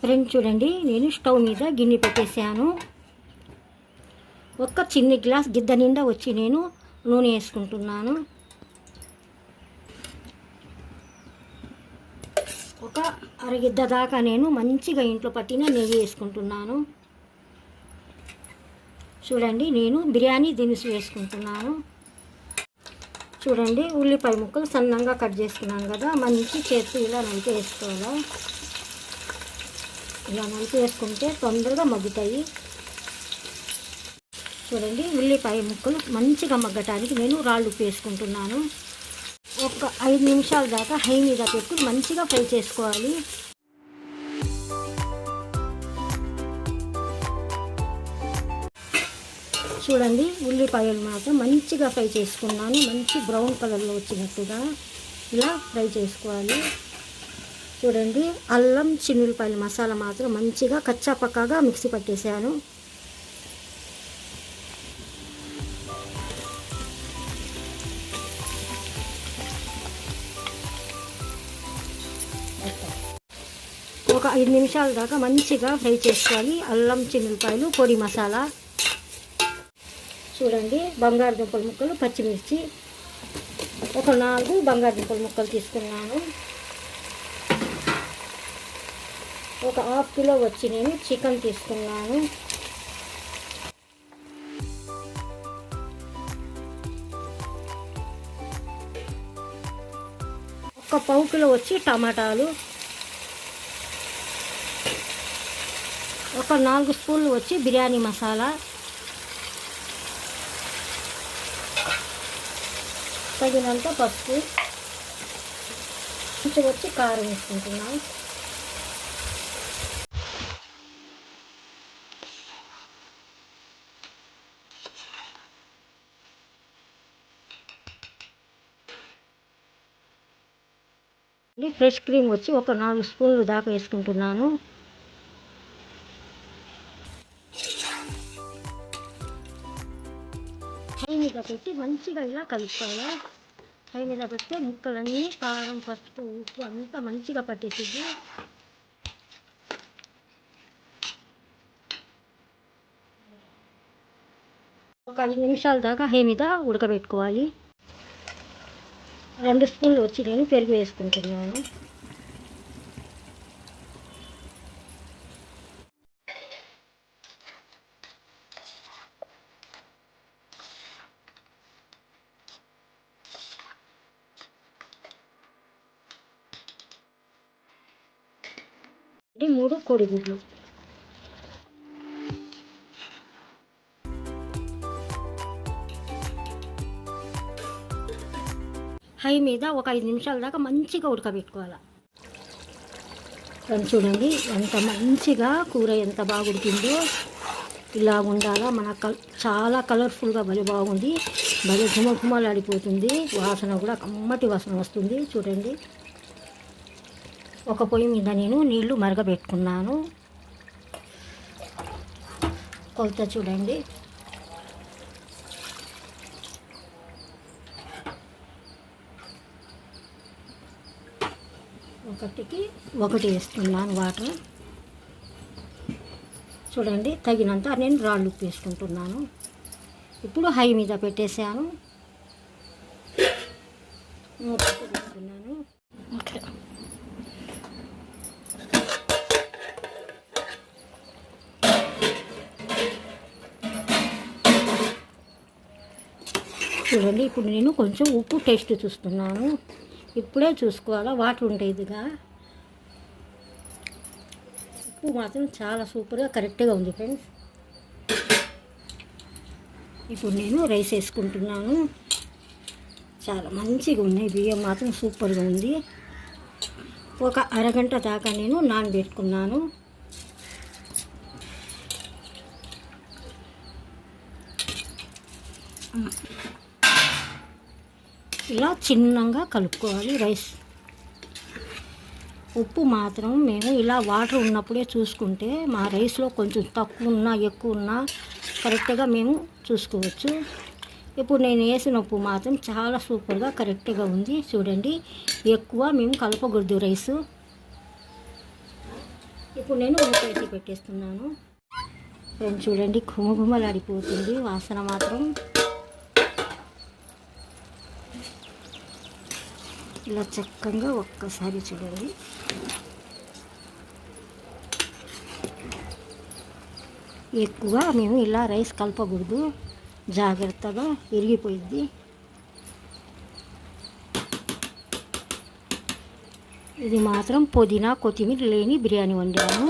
Friend చూడండి నేను stove మీద గిన్నె పెట్టేసాను ఒక్క చిన్ని గ్లాస్ గిద్ద నిండా వచ్చి నేను నూనె వేసుకుంటున్నాను. ఒక అరగిద్ద దాకా నేను మంచిగా ఇంట్లో పట్టిన నెయ్యి వేసుకుంటున్నాను. చూడండి నేను బిర్యానీ దినుసు వేసుకుంటున్నాను. చూడండి ఉల్లిపాయ ముక్కలు సన్నంగా కట్ చేసుకున్నాను కదా మంచి చేతి ఇలా నైతే వేసుకోవాలా? ఇలా నలిపి వేసుకుంటే తొందరగా మగ్గుతాయి. చూడండి ఉల్లిపాయ ముక్కలు మంచిగా మగ్గటానికి నేను రాళ్ళు ఉప్పు వేసుకుంటున్నాను ఒక ఐదు నిమిషాల దాకా హై మీద పెట్టి మంచిగా ఫ్రై చేసుకోవాలి. చూడండి ఉల్లిపాయలు మాత్రం మంచిగా ఫ్రై చేసుకున్నాను. మంచి బ్రౌన్ కలర్లో వచ్చినట్టుగా ఇలా ఫ్రై చేసుకోవాలి. చూడండి అల్లం చిన్నులపాయల మసాలా మాత్రం మంచిగా కచ్చా పక్కాగా మిక్సీ పట్టేశాను ఒక ఐదు నిమిషాల దాకా మంచిగా ఫ్రై చేసుకోవాలి. అల్లం చిన్నులపాయలు పొడి మసాలా. చూడండి బంగాళదుంపల ముక్కలు పచ్చిమిర్చి. ఒక నాలుగు బంగాళదుంపల ముక్కలు తీసుకున్నాను. ఒక హాఫ్ కిలో వచ్చి నేను చికెన్ తీసుకున్నాను. ఒక పావు కిలో వచ్చి టమాటాలు. ఒక నాలుగు స్పూన్లు వచ్చి బిర్యానీ మసాలా. తగినంత పసుపు. కొంచెం వచ్చి కారం వేసుకుంటున్నాం ఫ్రెష్ క్రీమ్ వచ్చి ఒక నాలుగు స్పూన్లు దాకా వేసుకుంటున్నాను. హై మీద పెట్టి మంచిగా ఇలా కలుపుకోవాలి. హై మీద పెడితే ముక్కలన్నీ కారం పసుపు ఉప్పు అంతా మంచిగా పట్టేసింది. ఒక ఐదు నిమిషాల దాకా హై మీద ఉడకబెట్టుకోవాలి. రెండు స్పూన్లు వచ్చి నేను పెరుగు వేసుకుంటున్నాను. మూడు కోడిగుడ్లు. హై మీద ఒక ఐదు నిమిషాల దాకా మంచిగా ఉడకబెట్టుకోవాలి. ఫ్రెండ్స్ చూడండి ఎంత మంచిగా కూర ఎంత బాగా ఉడికిందో ఇలా ఉండాలా మన కల్ చాలా కలర్ఫుల్గా భలే బాగుంది. భలే గుమ గుమలాడిపోతుంది వాసన కూడా కమ్మటి వాసన వస్తుంది చూడండి. ఒక పొయ్యి మీద నేను నీళ్ళు మరగబెట్టుకున్నాను. కొలత చూడండి. ఒకటికి ఒకటి వేస్తున్నాను వాటర్. చూడండి తగినంత నేను రాళ్ళు ఉప్పు వేసుకుంటున్నాను ఇప్పుడు హై మీద పెట్టేశాను. మూత పెట్టుకున్నాను ఓకే. చూడండి ఇప్పుడు నేను కొంచెం ఉప్పు టేస్ట్ చూస్తున్నాను. ఇప్పుడే చూసుకోవాలా? వాటర్ ఉండేదిగా ఉప్పు మాత్రం చాలా సూపర్గా కరెక్ట్గా ఉంది ఫ్రెండ్స్. ఇప్పుడు నేను రైస్ వేసుకుంటున్నాను. చాలా మంచిగా ఉన్నాయి. బియ్యం మాత్రం సూపర్గా ఉంది. ఒక అరగంట దాకా నేను నానబెట్టుకున్నాను. ఇలా చిన్నగా కలుపుకోవాలి రైస్. ఉప్పు మాత్రం మేము ఇలా వాటర్ ఉన్నప్పుడే చూసుకుంటే మా రైస్లో కొంచెం తక్కువ ఉన్నా ఎక్కువ ఉన్నా కరెక్ట్గా మేము చూసుకోవచ్చు. ఇప్పుడు నేను వేసిన ఉప్పు మాత్రం చాలా సూపర్గా కరెక్ట్గా ఉంది. చూడండి ఎక్కువ మేము కలపకూడదు రైసు. ఇప్పుడు నేను ఉప్పు పెట్టేస్తున్నాను. ఫ్రెండ్స్ చూడండి ఘుమఘుమలాడిపోతుంది వాసన మాత్రం. ఇలా చక్కగా ఒక్కసారి చూడండి. ఎక్కువ మేము ఇలా రైస్ కలపకూడదు. జాగ్రత్తగా విరిగిపోయింది ఇది మాత్రం పుదీనా కొత్తిమీర లేని బిర్యానీ వండాను.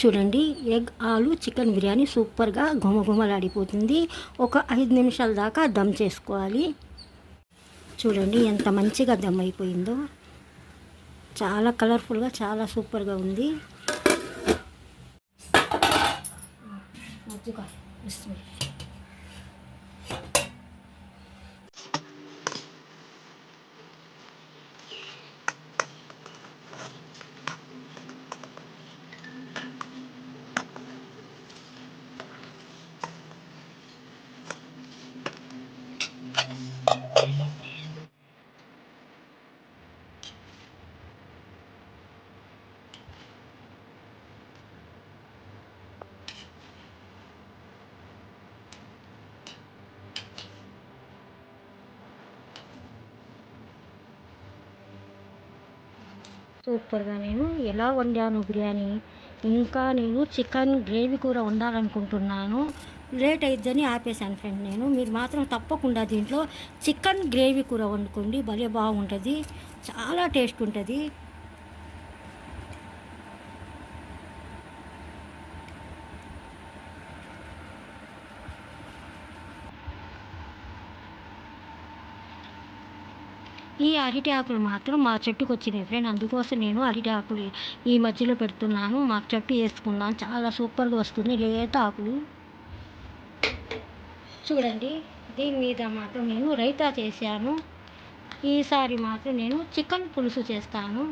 చూడండి ఎగ్ ఆలు చికెన్ బిర్యానీ సూపర్గా ఘుమఘుమలాడిపోతుంది. ఒక ఐదు నిమిషాల దాకా దమ్ చేసుకోవాలి. చూడండి ఎంత మంచిగా దమ్ అయిపోయిందో చాలా కలర్ఫుల్గా చాలా సూపర్గా ఉంది. మజ్జిగ సూపర్గా నేను ఎలా వండాను బిర్యానీ? ఇంకా నేను చికెన్ గ్రేవీ కూర వండాలనుకుంటున్నాను. లేట్ అయిద్దని ఆపేశాను ఫ్రెండ్ నేను. మీరు మాత్రం తప్పకుండా దీంట్లో చికెన్ గ్రేవీ కూర వండుకోండి. భలే బాగుంటుంది. చాలా టేస్ట్ ఉంటుంది. ఈ అరటి ఆకులు మాత్రం మా చెట్టుకు వచ్చినాయి ఫ్రెండ్ అందుకోసం నేను అరటి ఆకులు ఈ మధ్యలో పెడుతున్నాను. మా చెట్టు వేసుకున్నాను చాలా సూపర్గా వస్తుంది. లేత ఆకులు. చూడండి దీని మీద మాత్రం నేను రైతా చేశాను. ఈసారి మాత్రం నేను చికెన్ పులుసు చేస్తాను.